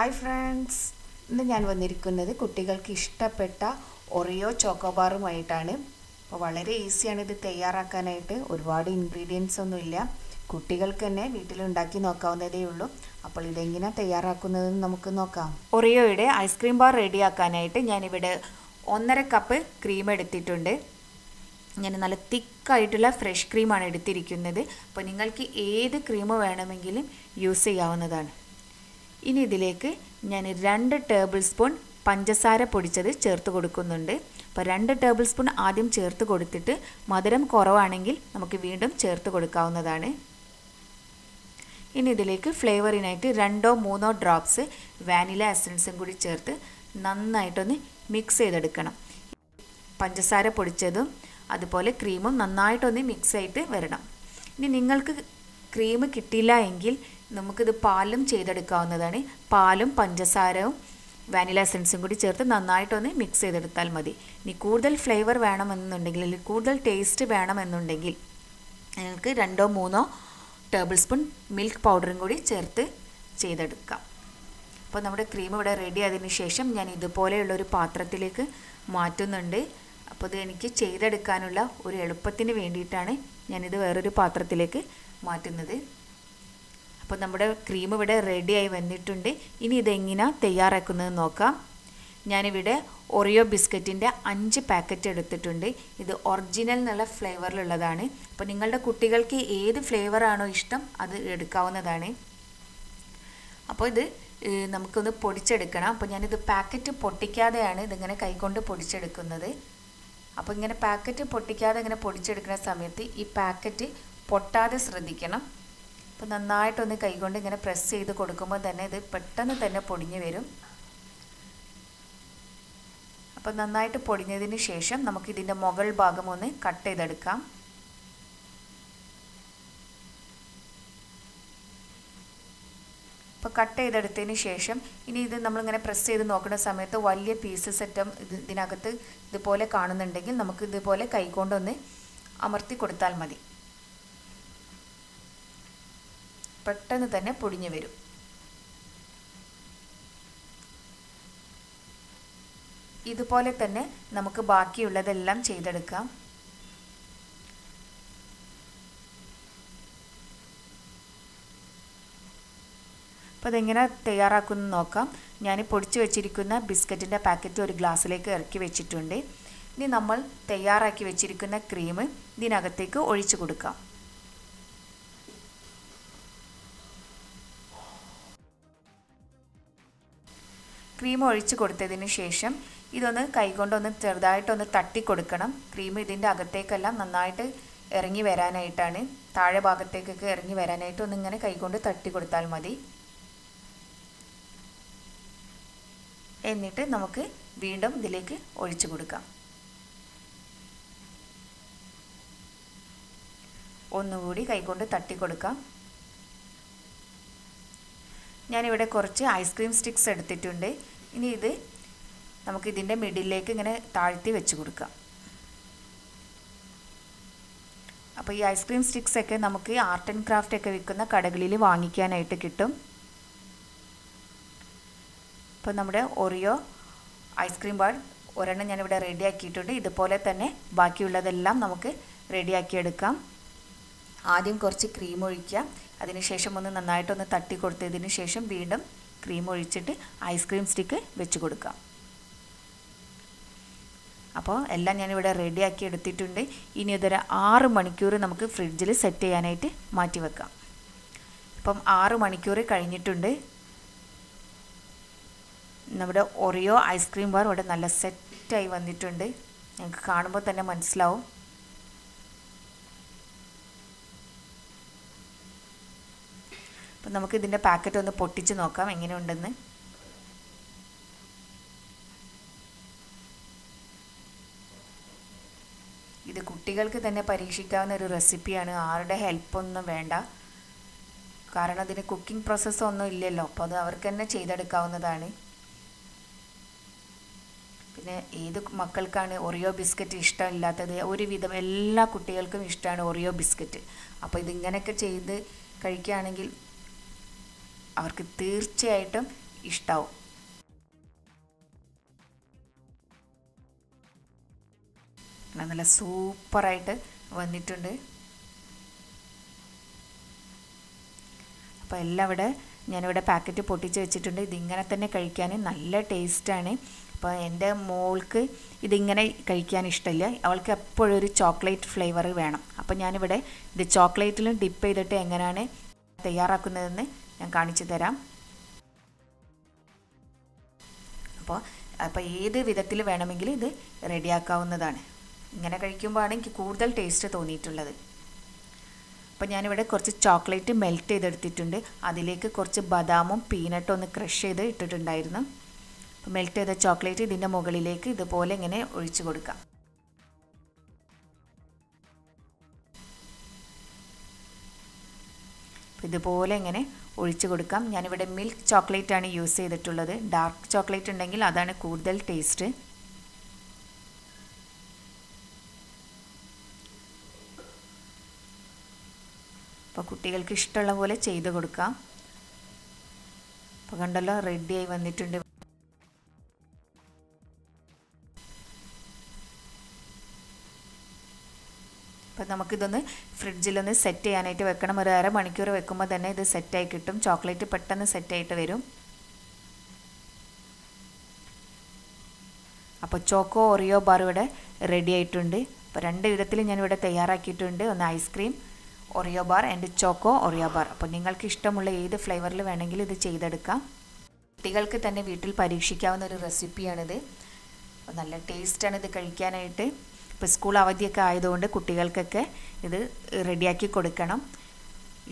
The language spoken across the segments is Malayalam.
Hi friends. ഇന്ന് ഞാൻ വന്നിരിക്കുന്നത് കുട്ടികൾക്ക് ഇഷ്ടപ്പെട്ട ഒറിയോ ചോക്കോബാറുമായിട്ടാണ് അപ്പോൾ വളരെ ഈസിയാണ് ഇത് തയ്യാറാക്കാനായിട്ട്. ഒരുപാട് ഇൻഗ്രീഡിയൻസ് ഒന്നുമില്ല. കുട്ടികൾക്ക് തന്നെ വീട്ടിലുണ്ടാക്കി നോക്കാവുന്നതേ ഉള്ളൂ. അപ്പോൾ ഇതെങ്ങനെ തയ്യാറാക്കുന്നതെന്ന് നമുക്ക് നോക്കാം. ഒറിയോയുടെ ഐസ്ക്രീം ബാർ റെഡിയാക്കാനായിട്ട് ഞാനിവിടെ ഒന്നര കപ്പ് ക്രീം എടുത്തിട്ടുണ്ട്. ഞാൻ നല്ല തിക്കായിട്ടുള്ള ഫ്രഷ് ക്രീമാണ് എടുത്തിരിക്കുന്നത്. അപ്പോൾ നിങ്ങൾക്ക് ഏത് ക്രീം വേണമെങ്കിലും യൂസ് ചെയ്യാവുന്നതാണ്. ഇനി ഇതിലേക്ക് ഞാൻ രണ്ട് ടേബിൾ സ്പൂൺ പഞ്ചസാര പൊടിച്ചത് ചേർത്ത് കൊടുക്കുന്നുണ്ട്. അപ്പോൾ രണ്ട് ടേബിൾ സ്പൂൺ ആദ്യം ചേർത്ത് കൊടുത്തിട്ട് മധുരം കുറവാണെങ്കിൽ നമുക്ക് വീണ്ടും ചേർത്ത് കൊടുക്കാവുന്നതാണ്. ഇനി ഇതിലേക്ക് ഫ്ലേവറിനായിട്ട് രണ്ടോ മൂന്നോ ഡ്രോപ്സ് വാനില എസൻസും കൂടി ചേർത്ത് നന്നായിട്ടൊന്ന് മിക്സ് ചെയ്തെടുക്കണം. പഞ്ചസാര പൊടിച്ചതും അതുപോലെ ക്രീമും നന്നായിട്ടൊന്ന് മിക്സ് ആയിട്ട് വരണം. ഇനി നിങ്ങൾക്ക് ക്രീം കിട്ടിയില്ല എങ്കിൽ നമുക്കിത് പാലും ചെയ്തെടുക്കാവുന്നതാണ്. പാലും പഞ്ചസാരവും വാനില എസൻസും കൂടി ചേർത്ത് നന്നായിട്ടൊന്ന് മിക്സ് ചെയ്തെടുത്താൽ മതി. ഇനി കൂടുതൽ ഫ്ലേവർ വേണമെന്നുണ്ടെങ്കിൽ അല്ലെങ്കിൽ കൂടുതൽ ടേസ്റ്റ് വേണമെന്നുണ്ടെങ്കിൽ നിങ്ങൾക്ക് രണ്ടോ മൂന്നോ ടേബിൾ സ്പൂൺ മിൽക്ക് പൗഡറും കൂടി ചേർത്ത് ചെയ്തെടുക്കാം. അപ്പോൾ നമ്മുടെ ക്രീം ഇവിടെ റെഡി ആയതിനു ശേഷം ഞാൻ ഇതുപോലെയുള്ള ഒരു പാത്രത്തിലേക്ക് മാറ്റുന്നുണ്ട്. അപ്പോൾ ഇത് എനിക്ക് ചെയ്തെടുക്കാനുള്ള ഒരു എളുപ്പത്തിന് വേണ്ടിയിട്ടാണ് ഞാനിത് വേറൊരു പാത്രത്തിലേക്ക് മാറ്റുന്നത്. അപ്പോൾ നമ്മുടെ ക്രീം ഇവിടെ റെഡിയായി വന്നിട്ടുണ്ട്. ഇനി ഇതെങ്ങനെ തയ്യാറാക്കുന്നത് നോക്കാം. ഞാനിവിടെ ഒറിയോ ബിസ്ക്കറ്റിന്റെ അഞ്ച് പാക്കറ്റ് എടുത്തിട്ടുണ്ട്. ഇത് ഒറിജിനൽ എന്നുള്ള ഫ്ലേവറിലുള്ളതാണ് അപ്പോൾ നിങ്ങളുടെ കുട്ടികൾക്ക് ഏത് ഫ്ലേവറാണോ ഇഷ്ടം അത് എടുക്കാവുന്നതാണ്. അപ്പോൾ ഇത് നമുക്കൊന്ന് പൊടിച്ചെടുക്കണം. അപ്പോൾ ഞാനിത് പാക്കറ്റ് പൊട്ടിക്കാതെയാണ് ഇതിങ്ങനെ കൈകൊണ്ട് പൊടിച്ചെടുക്കുന്നത്. അപ്പോൾ ഇങ്ങനെ പാക്കറ്റ് പൊട്ടിക്കാതെ ഇങ്ങനെ പൊടിച്ചെടുക്കുന്ന സമയത്ത് ഈ പാക്കറ്റ് പൊട്ടാതെ ശ്രദ്ധിക്കണം. അപ്പോൾ നന്നായിട്ടൊന്ന് കൈകൊണ്ട് ഇങ്ങനെ പ്രസ് ചെയ്ത് കൊടുക്കുമ്പോൾ തന്നെ ഇത് പെട്ടെന്ന് തന്നെ പൊടിഞ്ഞു വരും. അപ്പോൾ നന്നായിട്ട് പൊടിഞ്ഞതിന് ശേഷം നമുക്ക് ഇതിന്റെ മുകൾ ഭാഗം ഒന്ന് കട്ട് ചെയ്തെടുക്കാം. അപ്പോൾ കട്ട് ചെയ്തെടുത്തതിന് ശേഷം ഇനി ഇത് നമ്മളിങ്ങനെ പ്രസ് ചെയ്ത് നോക്കുന്ന സമയത്ത് വലിയ പീസസ് സെറ്റം ഇത് ഇതിനകത്ത് ഇതുപോലെ കാണുന്നുണ്ടെങ്കിൽ നമുക്ക് ഇതുപോലെ കൈകൊണ്ടൊന്ന് അമർത്തി കൊടുത്താൽ മതി. പെട്ടെന്ന് തന്നെ പൊടിഞ്ഞു വരും. ഇതുപോലെ തന്നെ നമുക്ക് ബാക്കിയുള്ളതെല്ലാം ചെയ്തെടുക്കാം. അപ്പോൾ അതെങ്ങനെ തയ്യാറാക്കുന്നു നോക്കാം. ഞാൻ പൊടിച്ചു വെച്ചിരിക്കുന്ന ബിസ്ക്കറ്റിന്റെ പാക്കറ്റ് ഒരു ഗ്ലാസ്സിലേക്ക് ഇറക്കി വെച്ചിട്ടുണ്ട്. ഇനി നമ്മൾ തയ്യാറാക്കി വെച്ചിരിക്കുന്ന ക്രീം ഇതിനകത്തേക്ക് ഒഴിച്ചു കൊടുക്കാം. ക്രീം ഒഴിച്ച് കൊടുത്തതിന് ശേഷം ഇതൊന്ന് കൈകൊണ്ടൊന്ന് ചെറുതായിട്ടൊന്ന് തട്ടി കൊടുക്കണം. ക്രീം ഇതിന്റെ അകത്തേക്കെല്ലാം നന്നായിട്ട് ഇറങ്ങി വരാനായിട്ടാണ്. താഴെ ഭാഗത്തേക്കൊക്കെ ഇറങ്ങി വരാനായിട്ട് ഒന്നിങ്ങനെ കൈകൊണ്ട് തട്ടി കൊടുത്താൽ മതി. എന്നിട്ട് നമുക്ക് വീണ്ടും ഇതിലേക്ക് ഒഴിച്ചു കൊടുക്കാം. ഒന്നുകൂടി കൈകൊണ്ട് തട്ടി കൊടുക്കാം. ഞാനിവിടെ കുറച്ച് ഐസ്ക്രീം സ്റ്റിക്സ് എടുത്തിട്ടുണ്ട്. ഇനി ഇത് നമുക്ക് ഇതിന്റെ മിഡിലേക്ക് ഇങ്ങനെ താഴ്ത്തി വെച്ച് കൊടുക്കാം. അപ്പോൾ ഈ ഐസ്ക്രീം സ്റ്റിക്സൊക്കെ നമുക്ക് ആർട്ട് ആൻഡ് ക്രാഫ്റ്റ് ഒക്കെ വിൽക്കുന്ന കടകളിൽ വാങ്ങിക്കാനായിട്ട് കിട്ടും. അപ്പോൾ നമ്മുടെ ഒറിയോ ഐസ്ക്രീം ബാർ ഒരെണ്ണം ഞാനിവിടെ റെഡിയാക്കിയിട്ടുണ്ട് ഇതുപോലെ തന്നെ ബാക്കിയുള്ളതെല്ലാം നമുക്ക് റെഡിയാക്കിയെടുക്കാം ആദ്യം കുറച്ച് ക്രീം ഒഴിക്കുക അതിനുശേഷം ഒന്ന് നന്നായിട്ടൊന്ന് തട്ടി കൊടുത്തതിന് ശേഷം വീണ്ടും ക്രീം ഒഴിച്ചിട്ട് ഐസ്ക്രീം സ്റ്റിക്ക് വെച്ച് കൊടുക്കാം. അപ്പോൾ എല്ലാം ഞാനിവിടെ റെഡിയാക്കി എടുത്തിട്ടുണ്ട്. ഇനി ഇതൊരു ആറ് മണിക്കൂർ നമുക്ക് ഫ്രിഡ്ജിൽ സെറ്റ് ചെയ്യാനായിട്ട് മാറ്റി വെക്കാം. ഇപ്പം ആറ് മണിക്കൂർ കഴിഞ്ഞിട്ടുണ്ട്. നമ്മുടെ ഒറിയോ ഐസ്ക്രീം ബാർ ഇവിടെ നല്ല സെറ്റായി വന്നിട്ടുണ്ട്. ഞങ്ങൾക്ക് കാണുമ്പോൾ തന്നെ മനസ്സിലാവും. അപ്പം നമുക്ക് ഇതിന്റെ പാക്കറ്റ് ഒന്ന് പൊട്ടിച്ച് നോക്കാം എങ്ങനെയുണ്ടെന്ന്. ഇത് കുട്ടികൾക്ക് തന്നെ പരീക്ഷിക്കാവുന്ന ഒരു റെസിപ്പിയാണ്. ആരുടെ ഹെൽപ്പൊന്നും വേണ്ട. കാരണം അതിന് കുക്കിംഗ് പ്രോസസ്സൊന്നും ഇല്ലല്ലോ. അപ്പോൾ അത് അവർക്ക് തന്നെ ചെയ്തെടുക്കാവുന്നതാണ്. പിന്നെ ഏത് മക്കൾക്കാണ് ഒറിയോ ബിസ്ക്കറ്റ് ഇഷ്ടമില്ലാത്തത്? ഒരുവിധം എല്ലാ കുട്ടികൾക്കും ഇഷ്ടമാണ് ഒറിയോ ബിസ്ക്കറ്റ്. അപ്പോൾ ഇതിങ്ങനെയൊക്കെ ചെയ്ത് കഴിക്കുകയാണെങ്കിൽ അവർക്ക് തീർച്ചയായിട്ടും ഇഷ്ടാവും. നല്ല സൂപ്പറായിട്ട് വന്നിട്ടുണ്ട്. അപ്പോൾ എല്ലാം ഇവിടെ ഞാനിവിടെ പാക്കറ്റ് പൊട്ടിച്ച് വെച്ചിട്ടുണ്ട്. ഇതിങ്ങനെ തന്നെ കഴിക്കാൻ നല്ല ടേസ്റ്റാണ്. അപ്പോൾ എന്റെ മോൾക്ക് ഇതിങ്ങനെ കഴിക്കാൻ ഇഷ്ടമില്ല. അവൾക്ക് എപ്പോഴും ഒരു ചോക്ലേറ്റ് ഫ്ലേവർ വേണം. അപ്പോൾ ഞാനിവിടെ ഇത് ചോക്ലേറ്റിലും ഡിപ്പ് ചെയ്തിട്ട് എങ്ങനെയാണ് തയ്യാറാക്കുന്നതെന്ന് ഞാൻ കാണിച്ചു തരാം. അപ്പോൾ അപ്പോൾ ഏത് വിധത്തിൽ വേണമെങ്കിലും ഇത് റെഡിയാക്കാവുന്നതാണ്. ഇങ്ങനെ കഴിക്കുമ്പോഴാണ് എനിക്ക് കൂടുതൽ ടേസ്റ്റ് തോന്നിയിട്ടുള്ളത്. അപ്പോൾ ഞാനിവിടെ കുറച്ച് ചോക്ലേറ്റ് മെൽറ്റ് ചെയ്തെടുത്തിട്ടുണ്ട്. അതിലേക്ക് കുറച്ച് ബദാമും പീനട്ടും ഒന്ന് ക്രഷ് ചെയ്ത് ഇട്ടിട്ടുണ്ടായിരുന്നു. അപ്പോൾ മെൽറ്റ് ചെയ്ത ചോക്ലേറ്റ് ഇതിന്റെ മുകളിലേക്ക് ഇതുപോലെ ഇങ്ങനെ ഒഴിച്ചു കൊടുക്കാം. ഇതുപോലെ ഇങ്ങനെ ഒഴിച്ചു കൊടുക്കാം. ഞാനിവിടെ മിൽക്ക് ചോക്ലേറ്റ് ആണ് യൂസ് ചെയ്തിട്ടുള്ളത്. ഡാർക്ക് ചോക്ലേറ്റ് ഉണ്ടെങ്കിൽ അതാണ് കൂടുതൽ ടേസ്റ്റ് അപ്പോൾ കുട്ടികൾക്ക് ഇഷ്ടമുള്ള പോലെ ചെയ്ത് കൊടുക്കാം. അപ്പോൾ കണ്ടല്ലോ റെഡിയായി വന്നിട്ടുണ്ട്. നമുക്കിതൊന്ന് ഫ്രിഡ്ജിലൊന്ന് സെറ്റ് ചെയ്യാനായിട്ട് വെക്കണം. ഒരു അര മണിക്കൂർ വെക്കുമ്പോൾ തന്നെ ഇത് സെറ്റായി കിട്ടും. ചോക്ലേറ്റ് പെട്ടെന്ന് സെറ്റായിട്ട് വരും. അപ്പോൾ ചോക്കോ ഒറിയോ ബാർ ഇവിടെ റെഡി ആയിട്ടുണ്ട്. അപ്പോൾ രണ്ട് വിധത്തിൽ ഞാനിവിടെ തയ്യാറാക്കിയിട്ടുണ്ട്. ഒന്ന് ice cream Oreo bar and choco Oreo bar. അപ്പോൾ നിങ്ങൾക്ക് ഇഷ്ടമുള്ള ഏത് ഫ്ലേവറിൽ വേണമെങ്കിലും ഇത് ചെയ്തെടുക്കാം. കുട്ടികൾക്ക് തന്നെ വീട്ടിൽ പരീക്ഷിക്കാവുന്ന ഒരു റെസിപ്പിയാണിത് നല്ല ടേസ്റ്റാണ് ഇത് കഴിക്കാനായിട്ട്. ഇപ്പോൾ സ്കൂൾ അവധിയൊക്കെ ആയതുകൊണ്ട് കുട്ടികൾക്കൊക്കെ ഇത് റെഡിയാക്കി കൊടുക്കണം.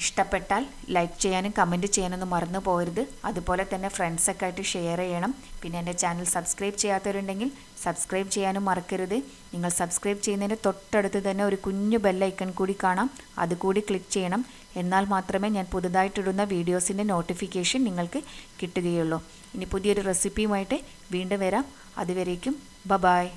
ഇഷ്ടപ്പെട്ടാൽ ലൈക്ക് ചെയ്യാനും കമന്റ് ചെയ്യാനൊന്നും മറന്നു പോകരുത്. അതുപോലെ തന്നെ ഫ്രണ്ട്സൊക്കെ ആയിട്ട് ഷെയർ ചെയ്യണം. പിന്നെ എന്റെ ചാനൽ സബ്സ്ക്രൈബ് ചെയ്യാത്തവരുണ്ടെങ്കിൽ സബ്സ്ക്രൈബ് ചെയ്യാനും മറക്കരുത്. നിങ്ങൾ സബ്സ്ക്രൈബ് ചെയ്യുന്നതിന് തൊട്ടടുത്ത് തന്നെ ഒരു കുഞ്ഞു ബെല്ലൈക്കൺ കൂടി കാണാം. അതുകൂടി ക്ലിക്ക് ചെയ്യണം. എന്നാൽ മാത്രമേ ഞാൻ പുതുതായിട്ടിടുന്ന വീഡിയോസിന്റെ നോട്ടിഫിക്കേഷൻ നിങ്ങൾക്ക് കിട്ടുകയുള്ളൂ. ഇനി പുതിയൊരു റെസിപ്പിയുമായിട്ട് വീണ്ടും വരാം. അതുവരേക്കും ബ ബായ്